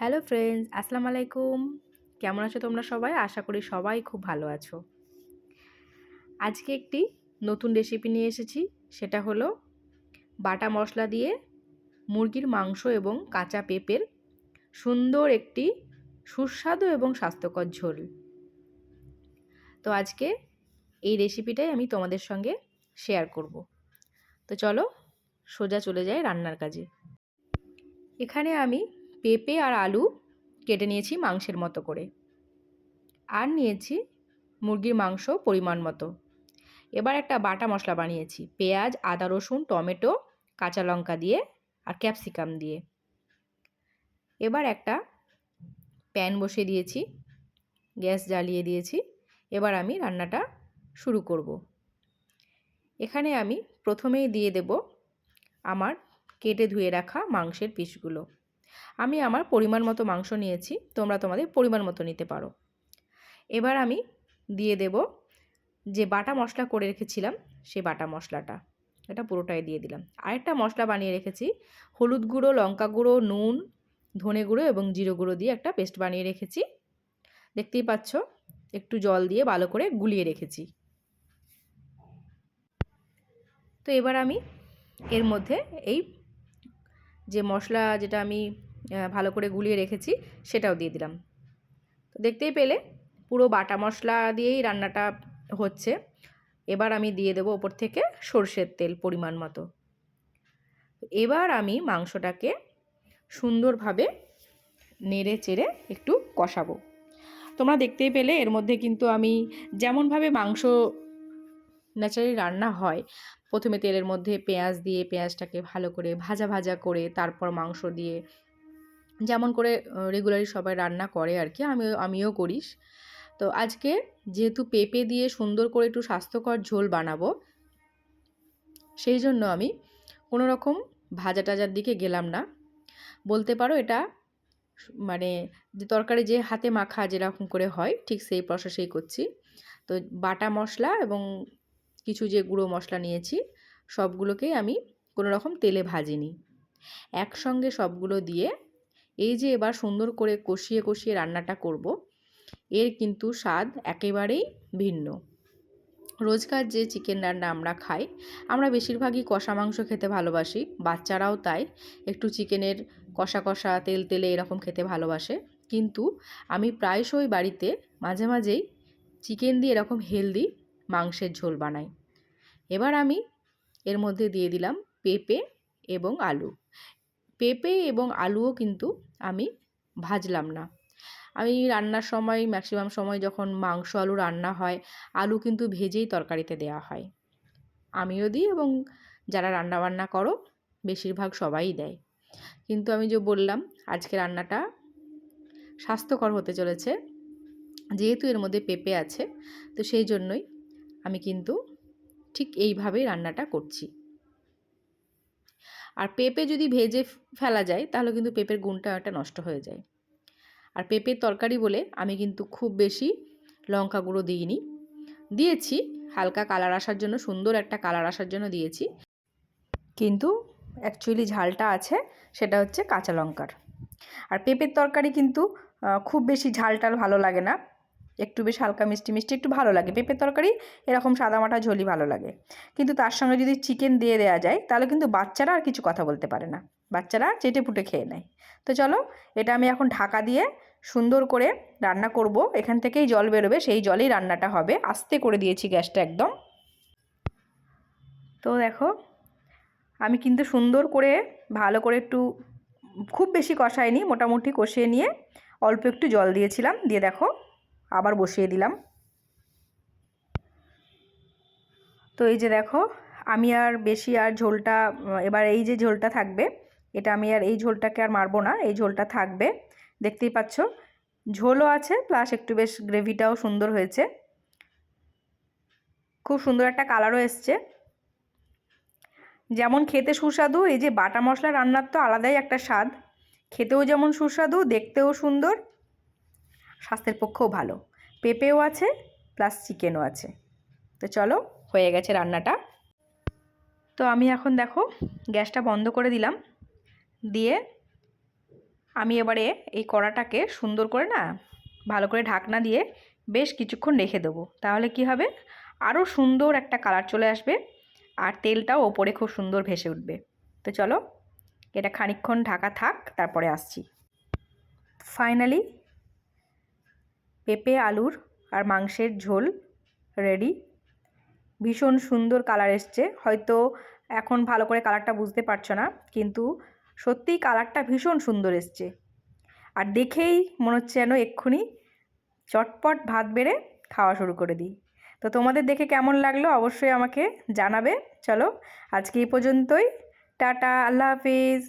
Hello friends, আসসালামু আলাইকুম। কেমন আছো তোমরা সবাই? আশা করি সবাই খুব ভালো আছো। আজকে একটি নতুন রেসিপি নিয়ে এসেছি। সেটা হলো বাটা মশলা দিয়ে মুরগির মাংস এবং কাঁচা পেঁপের সুন্দর একটি সুস্বাদু এবং স্বাস্থ্যকর ঝোল। তো আজকে এই রেসিপিটাই আমি তোমাদের সঙ্গে শেয়ার করব। তো চলো সোজা চলে যাই রান্নার কাজে। এখানে আমি পেঁপে আর আলু কেটে নিয়েছি মাংসের মতো করে। আর নিয়েছি মুরগির মাংস পরিমাণ মতো। এবার একটা বাটা মশলা বানিয়েছি, পেঁয়াজ, আদা, রসুন, টমেটো, কাঁচা লঙ্কা দিয়ে আর ক্যাপসিকাম দিয়ে। এবার একটা প্যান বসিয়ে দিয়েছি, গ্যাস জ্বালিয়ে দিয়েছি। এবার আমি রান্নাটা শুরু করব। এখানে আমি প্রথমেই দিয়ে দেব আমার কেটে ধুয়ে রাখা মাংসের পিসগুলো। আমি আমার পরিমাণ মতো মাংস নিয়েছি, তোমরা তোমাদের পরিমাণ মতো নিতে পারো। এবার আমি দিয়ে দেব যে বাটা মশলা করে রেখেছিলাম, সেই বাটা মশলাটা। এটা পুরোটাই দিয়ে দিলাম। আরেকটা মশলা বানিয়ে রেখেছি, হলুদ গুঁড়ো, লঙ্কা গুঁড়ো, নুন, ধনে গুঁড়ো এবং জিরো গুঁড়ো দিয়ে একটা পেস্ট বানিয়ে রেখেছি। দেখতেই পাচ্ছ, একটু জল দিয়ে ভালো করে গুলিয়ে রেখেছি। তো এবার আমি এর মধ্যে এই যে মশলা যেটা আমি ভালো করে গুলিয়ে রেখেছি সেটাও দিয়ে দিলাম। তো দেখতেই পেলে পুরো বাটা মশলা দিয়েই রান্নাটা হচ্ছে। এবার আমি দিয়ে দেবো ওপর থেকে সর্ষের তেল পরিমাণ মতো। এবার আমি মাংসটাকে সুন্দরভাবে নেড়ে চেড়ে একটু কষাবো। তোমরা দেখতেই পেলে এর মধ্যে কিন্তু আমি যেমনভাবে মাংস ন্যাচারালি রান্না হয়। প্রথমে তেলের মধ্যে পেঁয়াজ দিয়ে পেঁয়াজটাকে ভালো করে ভাজা ভাজা করে তারপর মাংস দিয়ে যেমন করে রেগুলারই সবাই রান্না করে আর কি আমিও আমিও করিস তো আজকে যেহেতু পেঁপে দিয়ে সুন্দর করে একটু স্বাস্থ্যকর ঝোল বানাবো, সেই জন্য আমি কোনো রকম ভাজা টাজার দিকে গেলাম না। বলতে পারো এটা মানে যে তরকারি যে হাতে মাখা যেরকম করে হয়, ঠিক সেই প্রসেসেই করছি। তো বাটা মশলা এবং কিছু যে গুঁড়ো মশলা নিয়েছি, সবগুলোকেই আমি কোনো রকম তেলে ভাজিনি। একসঙ্গে সবগুলো দিয়ে এই যে এবার সুন্দর করে কষিয়ে কষিয়ে রান্নাটা করব, এর কিন্তু স্বাদ একেবারেই ভিন্ন। রোজকার যে চিকেন রান্না আমরা খাই, আমরা বেশিরভাগই কষা মাংস খেতে ভালোবাসি, বাচ্চারাও তাই একটু চিকেনের কষা কষা, তেল তেলে এরকম খেতে ভালোবাসে। কিন্তু আমি প্রায়শই বাড়িতে মাঝে মাঝেই চিকেন দিয়ে এরকম হেলদি মাংসের ঝোল বানাই। এবার আমি এর মধ্যে দিয়ে দিলাম পেঁপে এবং আলু। পেঁপে এবং আলুও কিন্তু আমি ভাজলাম না। আমি রান্নার সময় ম্যাক্সিমাম সময় যখন মাংস, আলু রান্না হয়, আলু কিন্তু ভেজেই তরকারিতে দেওয়া হয়। আমিও দিই এবং যারা রান্না বান্না করো, বেশিরভাগ সবাই দেয়। কিন্তু আমি যে বললাম, আজকে রান্নাটা স্বাস্থ্যকর হতে চলেছে, যেহেতু এর মধ্যে পেঁপে আছে, তো সেই জন্যই আমি কিন্তু ঠিক এইভাবেই রান্নাটা করছি। আর পেঁপে যদি ভেজে ফেলা যায়, তাহলে কিন্তু পেঁপের গুণটা একটা নষ্ট হয়ে যায়। আর পেঁপের তরকারি বলে আমি কিন্তু খুব বেশি লঙ্কা গুঁড়ো দিইনি। দিয়েছি, হালকা কালার আসার জন্য, সুন্দর একটা কালার আসার জন্য দিয়েছি। কিন্তু অ্যাকচুয়ালি ঝালটা আছে, সেটা হচ্ছে কাঁচা লঙ্কার। আর পেঁপের তরকারি কিন্তু খুব বেশি ঝাল টাল ভালো লাগে না। একটু বেশ হালকা মিষ্টি মিষ্টি, একটু ভালো লাগে। পেঁপের তরকারি এরকম সাদামাটা ঝোলই ভালো লাগে। কিন্তু তার সঙ্গে যদি চিকেন দিয়ে দেওয়া যায়, তাহলে কিন্তু বাচ্চারা আর কিছু কথা বলতে পারে না। বাচ্চারা চেটে পুটে খেয়ে নেয়। তো চলো, এটা আমি এখন ঢাকা দিয়ে সুন্দর করে রান্না করব। এখান থেকেই জল বেরোবে, সেই জলেই রান্নাটা হবে। আস্তে করে দিয়েছি গ্যাসটা একদম। তো দেখো, আমি কিন্তু সুন্দর করে, ভালো করে একটু, খুব বেশি কষায়নি মোটামুটি কষিয়ে নিয়ে অল্প একটু জল দিয়েছিলাম। দিয়ে দেখো আবার বসিয়ে দিলাম। তো এই যে দেখো, আমি আর বেশি আর ঝোলটা, এবার এই যে ঝোলটা থাকবে, এটা আমি আর এই ঝোলটাকে আর মারবো না, এই ঝোলটা থাকবে। দেখতেই পাচ্ছ, ঝোলও আছে প্লাস একটু বেশ গ্রেভিটাও সুন্দর হয়েছে। খুব সুন্দর একটা কালারও এসছে। যেমন খেতে সুস্বাদু, এই যে বাটা মশলা রান্নার তো আলাদাই একটা স্বাদ। খেতেও যেমন সুস্বাদু, দেখতেও সুন্দর। স্বাস্থ্যের পক্ষেও ভালো। পেঁপেও আছে প্লাস চিকেনও আছে। তো চলো, হয়ে গেছে রান্নাটা। তো আমি এখন দেখো, গ্যাসটা বন্ধ করে দিলাম। দিয়ে আমি এবারে এই কড়াটাকে সুন্দর করে না, ভালো করে ঢাকনা দিয়ে বেশ কিছুক্ষণ রেখে দেবো। তাহলে কি হবে? আরও সুন্দর একটা কালার চলে আসবে আর তেলটাও ওপরে খুব সুন্দর ভেসে উঠবে। তো চলো, এটা খানিক্ষণ ঢাকা থাক, তারপরে আসছি। ফাইনালি পেঁপে, আলুর আর মাংসের ঝোল রেডি ভীষণ সুন্দর কালার এসছে। হয়তো এখন ভালো করে কালারটা বুঝতে পারছ না, কিন্তু সত্যিই কালারটা ভীষণ সুন্দর এসছে। আর দেখেই মনে হচ্ছে যেন এক্ষুনি চটপট ভাত বেড়ে খাওয়া শুরু করে দিই। তো তোমাদের দেখে কেমন লাগল অবশ্যই আমাকে জানাবে। চলো আজকে এই পর্যন্তই। টাটা, আল্লাহ হাফিজ।